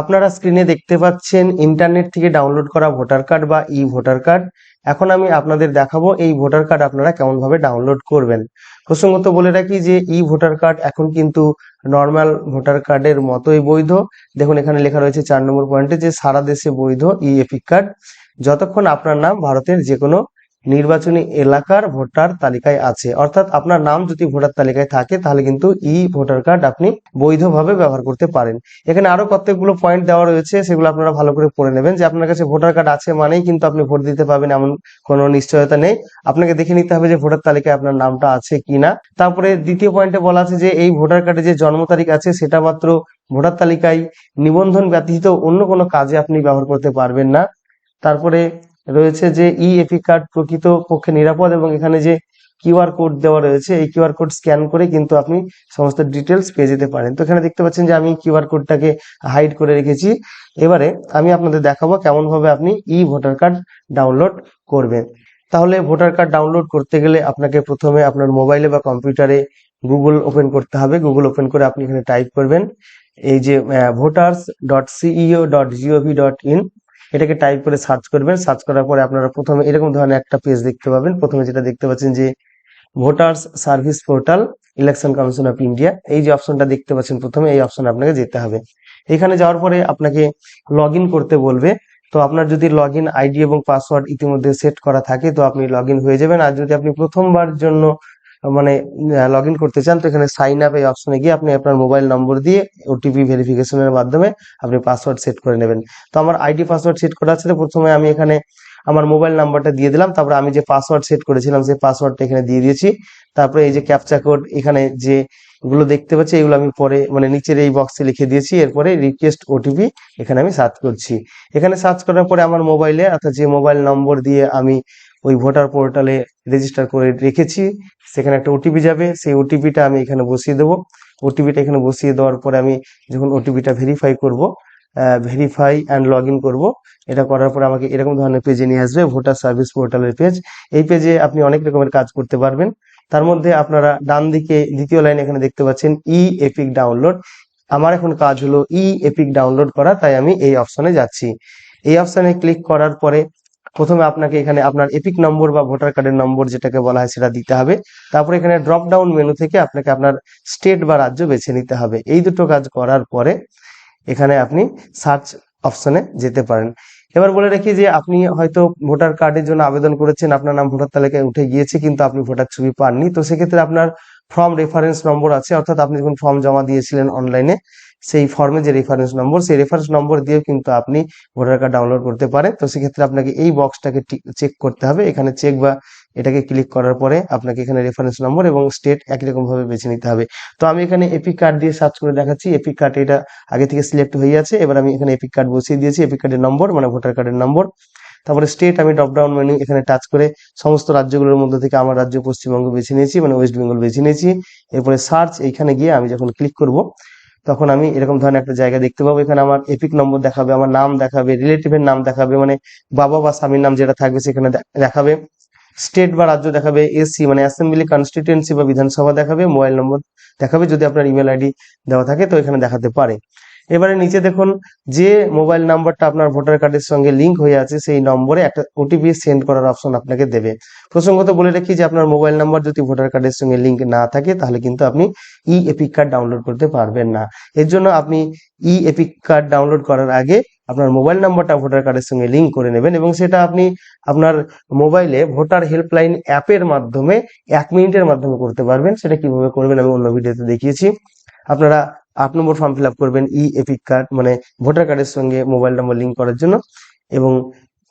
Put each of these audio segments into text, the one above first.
আপনারা স্ক্রিনে দেখতে পাচ্ছেন ইন্টারনেট থেকে ডাউনলোড করা ভোটার কার্ড বা ই ভোটার কার্ড এখন আমি আপনাদের দেখাবো এই ভোটার কার্ড আপনারা কেমন ভাবে ডাউনলোড করবেন। প্রসঙ্গত বলে রাখি যে ই ভোটার কার্ড এখন কিন্তু নর্মাল ভোটার কার্ডের মতোই বৈধ। দেখুন, এখানে লেখা রয়েছে চার নম্বর পয়েন্টে যে সারা দেশে বৈধ ই এপিক কার্ড যতক্ষণ আপনার নাম ভারতের যে কোনো নির্বাচনী এলাকার ভোটার তালিকায় আছে। অর্থাৎ আপনার নাম যদি ভোটার তালিকায় থাকে, তাহলে কিন্তু ই ভোটার কার্ড আপনি বৈধভাবে ব্যবহার করতে পারেন। এখানে আরও কতগুলো পয়েন্ট দেওয়া রয়েছে, সেগুলো আপনারা ভালো করে পড়ে নেবেন যে আপনার কাছে ভোটার কার্ড আছে মানেই কিন্তু আপনি ভোট দিতে পারবেন, এমন কোনো নিশ্চয়তা নেই। আপনাকে দেখে নিতে হবে যে ভোটার তালিকায় আপনার নামটা আছে কিনা। তারপরে দ্বিতীয় পয়েন্টে বলা আছে যে এই ভোটার কার্ডে যে জন্ম তারিখ আছে, সেটা মাত্র ভোটার তালিকায় নিবন্ধন ব্যতীত অন্য কোনো কাজে আপনি ব্যবহার করতে পারবেন না। তারপরে রয়েছে যে ই এপি কার্ড প্রকৃত পক্ষে নিরাপদ এবং এখানে যে কিউআর কোড দেওয়া রয়েছে, এই কিউআর কোড স্ক্যান করে কিন্তু আপনি সমস্ত ডিটেলস পেয়ে যেতে পারেন। তো এখানে দেখতে পাচ্ছেন যে আমি কিউআর কোডটাকে হাইড করে রেখেছি। এবারে আমি আপনাদের দেখাবো কেমন ভাবে আপনি ই ভোটার কার্ড ডাউনলোড করবেন। তাহলে ভোটার কার্ড ডাউনলোড করতে গেলে আপনাকে প্রথমে আপনার মোবাইলে বা কম্পিউটারে গুগল ওপেন করতে হবে। গুগল ওপেন করে আপনি এখানে টাইপ করবেন। এই যে voters dot CEO dot GOV dot in এটাকে টাইপ করে সার্চ করবেন। সার্চ করার পরে আপনারা প্রথমে এরকম ধরনের একটা পেজ দেখতে পাবেন। প্রথমে যেটা দেখতে পাচ্ছেন যে voters service portal election commission of India এই যে অপশনটা দেখতে পাচ্ছেন প্রথমে, এই অপশনে আপনাকে যেতে হবে। এখানে যাওয়ার পরে আপনাকে লগ করতে বলবে। তো আপনার যদি লগ আইডি এবং পাসওয়ার্ড ইতিমধ্যে সেট করা থাকে, তো আপনি লগ হয়ে যাবেন। আর যদি আপনি প্রথমবার জন্য মানে লগ ইন করতে চান, তো এখানে সাইন আপ এই অপশনে গিয়ে আপনি আপনার মোবাইল নম্বর দিয়ে ওটিপি ভেরিফিকেশনের মাধ্যমে আপনি পাসওয়ার্ড সেট করে নেবেন। তো আমার আইডি পাসওয়ার্ড সেট করা আছে প্রথমে আমি এখানে আমার মোবাইল নাম্বারটা দিয়ে দিলাম, তারপরে আমি যে পাসওয়ার্ড সেট করেছিলাম, সেই পাসওয়ার্ডটা এখানে দিয়ে দিয়েছি। তারপরে এই যে ক্যাপচা কোড এখানে যে গুলো দেখতে পাচ্ছি, এগুলো আমি পরে মানে নিচের এই বক্সে লিখে দিয়েছি, এরপরে রিকোয়েস্ট ওটিপি এখানে আমি সার্চ করছি। এখানে সার্চ করার পরে আমার মোবাইলে অর্থাৎ যে মোবাইল নম্বর দিয়ে আমি ওই ভোটার পোর্টালে রেজিস্টার করে রেখেছি। সেখানে একটা ওটিপি যাবে। সেই ওটিপিটা আমি এখানে বসিয়ে দেবো। ওটিপিটা এখানে বসিয়ে দেওয়ার পরে আমি যখন ওটিপিটা ভেরিফাই করব ভেরিফাই অ্যান্ড লগ ইন করব, এটা করার পরে আমাকে এরকম ধরনের পেজে নিয়ে আসবে, ভোটার সার্ভিস পোর্টালের পেজ এই পেজে আপনি অনেক রকমের কাজ করতে পারবেন। তার মধ্যে আপনারা ডান দিকে দ্বিতীয় লাইন এখানে দেখতে পাচ্ছেন ই এপিক ডাউনলোড আমার এখন কাজ হলো ই এপিক ডাউনলোড করা, তাই আমি এই অপশনে যাচ্ছি। এই অপশনে ক্লিক করার পরে প্রথমে আপনাকে এখানে আপনার এপিক নম্বর বা ভোটার কার্ডের নম্বর যেটাকে বলা হয় সেটা দিতে হবে। তারপরে এখানে ড্রপ ডাউন মেনু থেকে আপনাকে আপনার স্টেট বা রাজ্য বেছে নিতে হবে। এই দুটো কাজ করার পরে এখানে আপনি সার্চ অপশনে যেতে পারেন। এবার বলে রাখি যে আপনি হয়তো ভোটার কার্ডের জন্য আবেদন করেছেন, আপনার নাম, ভোটার তালিকায় উঠে গিয়েছে কিন্তু আপনি ভোটার ছবি পাননি। তো সেক্ষেত্রে আপনার ফর্ম রেফারেন্স নম্বর আছে। অর্থাৎ আপনি যখন ফর্ম জমা দিয়েছিলেন অনলাইনে সেই ফর্মে যে রেফারেন্স নম্বর সেই রেফারেন্স নম্বর দিয়েও কিন্তু আপনি ভোটার কার্ড ডাউনলোড করতে পারেন। তো সেক্ষেত্রে আপনাকে এই বক্সটাকে চেক করতে হবে। এখানে চেক বা এটাকে ক্লিক করার পরে আপনাকে এখানে রেফারেন্স নম্বর এবং স্টেট একই রকম ভাবে বেছে নিতে হবে। তো আমি এখানে এপিক কার্ড দিয়ে সার্চ করে দেখাচ্ছি। এপিক কার্ড এটা আগে থেকে সিলেক্ট হয়ে আছে। এবার আমি এখানে এপিক কার্ড বসিয়ে দিয়েছি। এপিক কার্ডের নম্বর মানে ভোটার কার্ডের নম্বর তারপরে স্টেট আমি ড্রপ ডাউন মেনু এখানে টাচ করে সমস্ত রাজ্যগুলোর মধ্যে থেকে আমার রাজ্য পশ্চিমবঙ্গ বেছে নিয়েছি মানে ওয়েস্ট বেঙ্গল বেছে নিয়েছি। এরপরে সার্চ এইখানে গিয়ে আমি যখন ক্লিক করব তখন আমি এরকম ধরনের একটা জায়গা দেখতে পাবো। এখানে আমার এপিক নম্বর দেখাবে, আমার নাম দেখাবে রিলেটিভের নাম দেখাবে মানে বাবা বা স্বামীর নাম যেটা থাকবে সেখানে দেখাবে। স্টেট বা রাজ্য দেখাবে এসি মানে অ্যাসেম্বলি কনস্টিটিউয়েন্সি বা বিধানসভা দেখাবে মোবাইল নম্বর দেখাবে যদি আপনার ইমেল আইডি দেওয়া থাকে, তো এখানে দেখাতে পারে। এবারে নিচে দেখুন, যে মোবাইল নাম্বারটা আপনার ভোটার কার্ডের সঙ্গে লিংক হয়ে আছে, সেই নম্বরে একটা ওটিপি সেন্ড করার অপশন আপনাকে দেবে। প্রসঙ্গত বলে রাখি যে, আপনার মোবাইল নাম্বার যদি ভোটার কার্ডের সঙ্গে লিংক না থাকে, তাহলে কিন্তু আপনি ই এপিক কার্ড ডাউনলোড করতে পারবেন না। এর জন্য আপনি ই এপিক কার্ড ডাউনলোড করার আগে আপনার মোবাইল নাম্বারটা ভোটার কার্ডের সঙ্গে লিংক করে নেবেন এবং সেটা আপনি আপনার মোবাইলে ভোটার হেল্পলাইন অ্যাপের মাধ্যমে এক মিনিটের মাধ্যমে করতে পারবেন। সেটা কীভাবে করবেন আমি অন্য ভিডিওতে দেখিয়েছি। আপনারা আট নম্বর ফর্ম ফিল আপ করবেন ই এপিক কার্ড মানে ভোটার কার্ডের সঙ্গে মোবাইল নাম্বার লিঙ্ক করার জন্য। এবং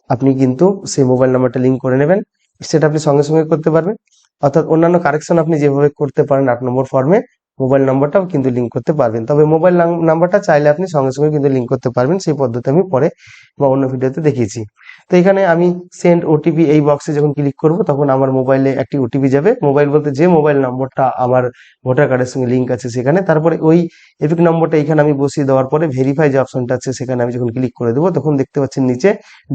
আপনি কিন্তু সেই মোবাইল নাম্বারটা লিঙ্ক করে নেবেন। সেটা আপনি সঙ্গে সঙ্গে করতে পারবেন। অর্থাৎ অন্যান্য কারেকশন আপনি যেভাবে করতে পারেন আট নম্বর ফর্মে মোবাইল নাম্বারটাও কিন্তু লিঙ্ক করতে পারবেন। তবে মোবাইল নাম্বারটা চাইলে আপনি সঙ্গে সঙ্গে কিন্তু লিঙ্ক করতে পারবেন। সেই পদ্ধতি আমি পরে বা অন্য ভিডিওতে দেখিয়েছি। তো এখানে আমি সেন্ড ওটিপি এই বক্সে যখন ক্লিক করব, তখন আমার মোবাইলে একটি ওটিপি যাবে। মোবাইল বলতে যে মোবাইল নম্বরটা আমার ভোটার কার্ডের সঙ্গে লিঙ্ক আছে সেখানে, তারপরে ওই এপিক নম্বরটা এখানে আমি বসিয়ে দেওয়ার পরে ভেরিফাই যে অপশনটা আছে সেখানে আমি যখন ক্লিক করে দেবো, তখন দেখতে পাচ্ছেন নিচে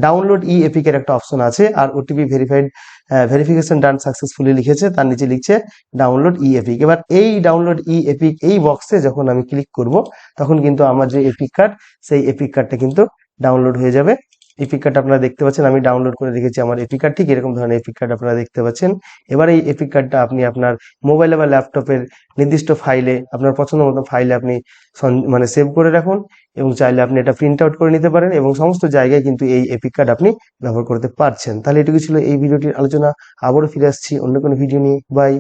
ডাউনলোড ই এপিকের একটা অপশন আছে। আর OTP verified verification done successfully লিখেছে, তার নিচে লিখছে ডাউনলোড ই এপিক এবার এই ডাউনলোড ই এপিক এই বক্সে যখন আমি ক্লিক করব, তখন কিন্তু আমার যে এপিক কার্ড সেই এপিক কার্ডটা কিন্তু ডাউনলোড হয়ে যাবে। এপিক কার্ড আপনারা দেখতে পাচ্ছেন, আমি ডাউনলোড করে রেখেছি আমার এপিক কার্ড ঠিক এরকম ধরনের এপিক কার্ড আপনারা দেখতে পাচ্ছেন। এবার এই এপিক কার্ডটা আপনি আপনার মোবাইলে বা ল্যাপটপের নির্দিষ্ট ফাইলে আপনার পছন্দ মতো ফাইলে আপনি মানে সেভ করে রাখুন এবং চাইলে আপনি এটা প্রিন্ট আউট করে নিতে পারেন এবং সমস্ত জায়গায় কিন্তু এই এপিক কার্ড আপনি ব্যবহার করতে পারছেন। তাহলে এটুকু ছিল এই ভিডিওটির আলোচনা। আবারও ফিরে আসছি অন্য কোনো ভিডিও নিয়ে। বাই